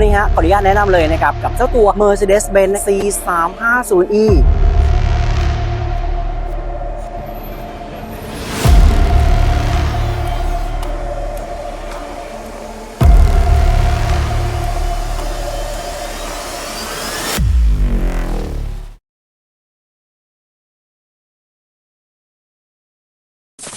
วันนี้ฮะขออนุญาตแนะนำเลยนะครับกับเจ้าตัว Mercedes-Benz C350e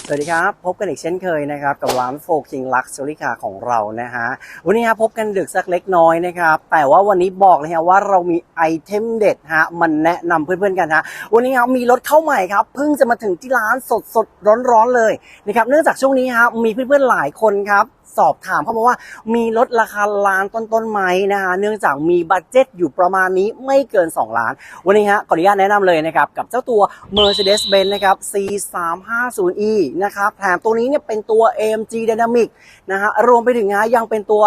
สวัสดีครับ พบกันอีกเช่นเคยนะครับกับร้านโฟกิงลักซ์ u ริคาของเรานะฮะวันนี้ครับพบกันดึกสักเล็กน้อยนะครับแต่ว่าวันนี้บอกเลยฮะว่าเรามีไอเทมเด็ดฮะมันแนะนำเพื่อนๆกันฮะวันนี้ครับมีรถเข้าใหม่ครับเพิ่งจะมาถึงที่ร้านสดสดๆร้อนๆเลยนะครับเนื่องจากช่วงนี้ฮะมีเพื่อนๆหลายคนครับสอบถามเข้ามาว่ามีรถราคาล้านต้นๆไหมนะฮะเนื่องจากมีบัตเจ็ตอยู่ประมาณนี้ไม่เกิน 2 ล้าน วันนี้ฮะขออนุญาตแนะนำเลยนะครับ กับเจ้าตัว Mercedes-Benz นะครับ C350e นะครับแถมตัวนี้เนี่ยเป็นตัว AMG Dynamic นะฮะรวมไปถึงฮะยังเป็นตัว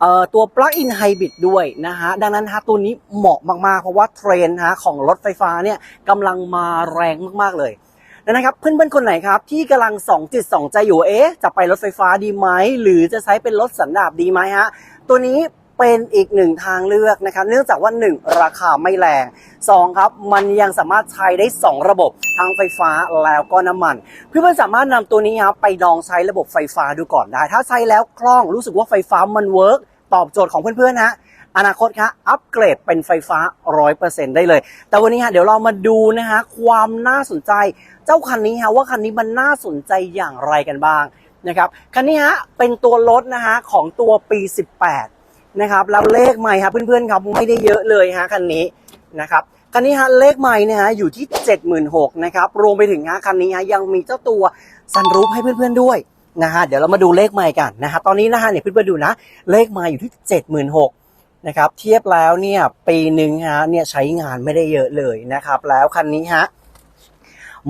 เอ่อตัว Plug-in Hybrid ด้วยนะฮะดังนั้นฮะตัวนี้เหมาะมากๆ เพราะว่าเทรนด์ฮะของรถไฟฟ้าเนี่ยกำลังมาแรงมากๆเลย นะครับเพื่อนๆคนไหนครับที่กำลังสองจิตสองใจอยู่เอ๊ะจะไปรถไฟฟ้าดีไหมหรือจะใช้เป็นรถสันดาปดีไหมฮะตัวนี้เป็นอีกหนึ่งทางเลือกนะครับ เนื่องจากว่า 1 ราคาไม่แรง 2 ครับ มันยังสามารถใช้ได้ 2 ระบบทั้งไฟฟ้าแล้วก็น้ำมัน เพื่อนๆสามารถนำตัวนี้ครับไปลองใช้ระบบไฟฟ้าดูก่อนได้ ถ้าใช้แล้วคล่องรู้สึกว่าไฟฟ้ามันเวิร์กตอบโจทย์ของเพื่อนๆฮะ อนาคตครับอัปเกรดเป็นไฟฟ้า 100%ได้เลย แต่วันนี้ฮะเดี๋ยวเรามาดูนะฮะความน่าสนใจ เจ้าคันนี้ฮะว่าคันนี้มันน่าสนใจอย่างไรกันบ้างนะครับคันนี้ฮะเป็นตัวรถนะฮะของตัวปี 18นะครับแล้วเลขใหม่ครับเพื่อนๆครับไม่ได้เยอะเลยฮะคันนี้นะครับคันนี้ฮะเลขใหม่นี่ยฮะอยู่ที่ 76,000นะครับรวมไปถึงฮะคันนี้ฮะยังมีเจ้าตัวซันรูฟให้เพื่อนๆด้วยนะฮะเดี๋ยวเรามาดูเลขใหม่กันนะฮะตอนนี้นะฮะเนี่ยเพื่อนๆดูนะเลขใหม่อยู่ที่ 76,000 นะครับ เทียบแล้วเนี่ยปีหนึ่งฮะเนี่ยใช้งานไม่ได้เยอะเลยนะครับ แล้วคันนี้ฮะ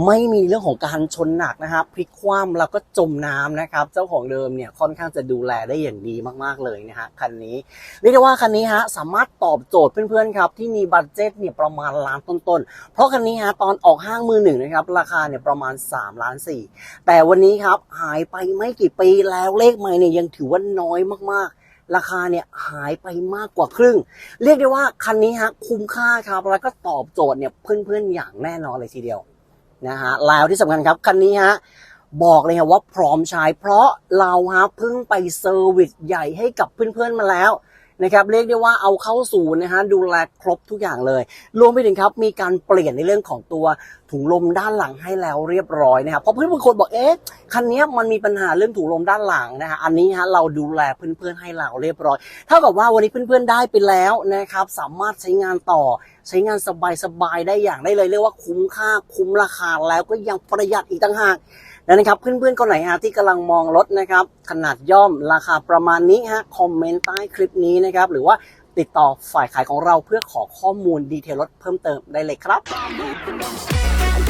ไม่มีเรื่องของการชนหนักนะครับพลิกคว่ำแล้วก็จมน้ำนะครับ เจ้าของเดิมเนี่ยค่อนข้างจะดูแลได้อย่างดีมากๆเลยนะฮะคันนี้เรียกได้ว่าคันนี้ฮะสามารถตอบโจทย์เพื่อนๆครับที่มีบัตเจ็ตเนี่ยประมาณล้านต้นๆ เพราะคันนี้ฮะตอนออกห้างมือหนึ่งนะครับราคาเนี่ยประมาณ3ล้าน4แต่วันนี้ครับหายไปไม่กี่ปีแล้วเลขใหม่เนี่ยยังถือว่าน้อยมากๆ ราคาเนี่ยหายไปมากกว่าครึ่ง เรียกได้ว่าคันนี้ฮะคุ้มค่าครับแล้วก็ตอบโจทย์เนี่ยเพื่อนๆอย่างแน่นอนเลยทีเดียวนะฮะแล้วที่สำคัญครับคันนี้ฮะบอกเลยฮะว่าพร้อมใช้เพราะเราฮะเพิ่งไปเซอร์วิสใหญ่ให้กับเพื่อนๆมาแล้วนะครับเรียกได้ว่าเอาเข้าศูนย์นะฮะดูแลครบทุกอย่างเลย รวมไปถึงครับมีการเปลี่ยนในเรื่องของตัว ถุงลมด้านหลังให้แล้วเรียบร้อยนะครับเพราะเพื่อนบางคนบอกเอ๊ะคันนี้มันมีปัญหาเรื่องถุงลมด้านหลังนะฮะอันนี้ฮะเราดูแลเพื่อนๆให้เราเรียบร้อย เท่ากับว่าวันนี้เพื่อนๆได้ไปแล้วนะครับสามารถใช้งานต่อใช้งานสบายๆได้อย่างได้เลยเรียกว่าคุ้มค่าคุ้มราคาแล้วก็ยังประหยัดอีกต่างหากแล้วนะครับเพื่อนๆคนไหนฮะที่กำลังมองรถนะครับขนาดย่อมราคาประมาณนี้ฮะคอมเมนต์ใต้คลิปนี้นะครับหรือว่าติดต่อฝ่ายขายของเราเพื่อขอข้อมูลดีเทลรถเพิ่มเติมได้เลยครับ